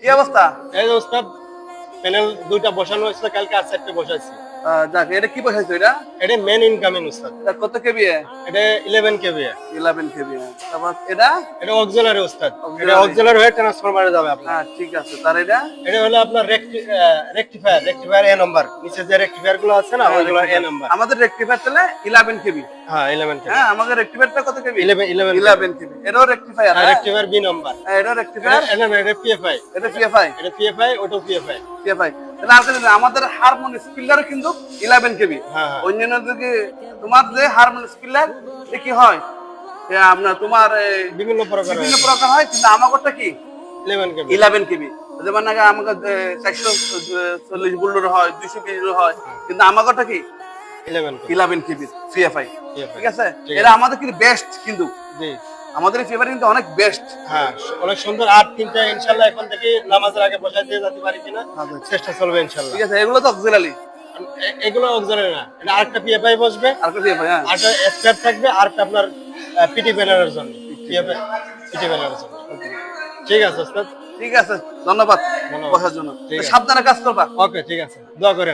কি অবস্থা? এই অবস্থা প্যানেল দুইটা বসানো হয়েছে কালকে আর চারটে বসাইছি। যাক এটা কি বসাইছো এটা? এটা মেন ইনকামিং ওস্তাদ এটা কত কেবি এটা ইলেভেন কেবি ইলেভেন কেবি তারপর এটা? এটা অক্সিলারি ওস্তাদ এটা। অক্সিলারি হয়ে ট্রান্সফরমারে যাবে আপনার। হ্যাঁ ঠিক আছে। তার এটা? এটা হলো আপনার রেকটিফায়ার রেকটিফায়ার এ নাম্বার নিচে যে রেকটিফায়ারগুলো আছে না ওইগুলো এ নাম্বার আমাদের রেক্টিফায়ার চলে ইলেভেন কেবি হ্যাঁ ইলেভেন কেবি হ্যাঁ আমাদের রেক্টিফায়ারটা কত KV eleven eleven eleven KV এটাও রেক্টিফায়ার রেকটিফায়ার বি নাম্বার এটাও রেক্টিফায়ার এটা পিএফআই এটা পিএফআই এটা পিএফআই ওটা পিএফআই পিএফআই তাহলে আমাদের হারমোন স্পিলার কিন্তু ইলেভেন কেবি হ্যাঁ হ্যাঁ। অন্যান্য দিকে তোমার যে হারমোন স্পিলার এ কি হয়? আপনার তোমার বিভিন্ন প্রকার বিভিন্ন প্রকার হয় কিন্তু আমারটা কি? ইলেভেন কেবি যেমন আগে আমাকে চারশো চল্লিশ বুল্লোর হয় দুইশো কেজির হয় কিন্তু আমারটা কি? ইলেভেন কেবি পিএফআই ঠিক আছে? এরা আমাদের কিন্তু বেস্ট কিন্তু। জি। আমাদের ফেভার কিন্তু অনেক বেস্ট হ্যাঁ অনেক সুন্দর আর তিনটা ইনশাল্লাহ এখন থেকে নামাজের আগে বসাই দিয়ে যেতে পারি কিনা চেষ্টা চলবে ইনশাল্লাহ। ঠিক আছে এগুলো তো অক্সিলারি এগুলো অক্সিলারি না এটা আরেকটা পিএফআই বসবে। আর কি পিএফআই হ্যাঁ। আরেকটা স্পেয়ার থাকবে আরেকটা আপনার পিটি ব্যানারের জন্য পিএফআই পিটি ব্যানারের জন্য। ঠিক আছে ওস্তাদ। ঠিক আছে ধন্যবাদ। বসার জন্য। সাবধানে কাজ করবা। ওকে ঠিক আছে। দোয়া করেন।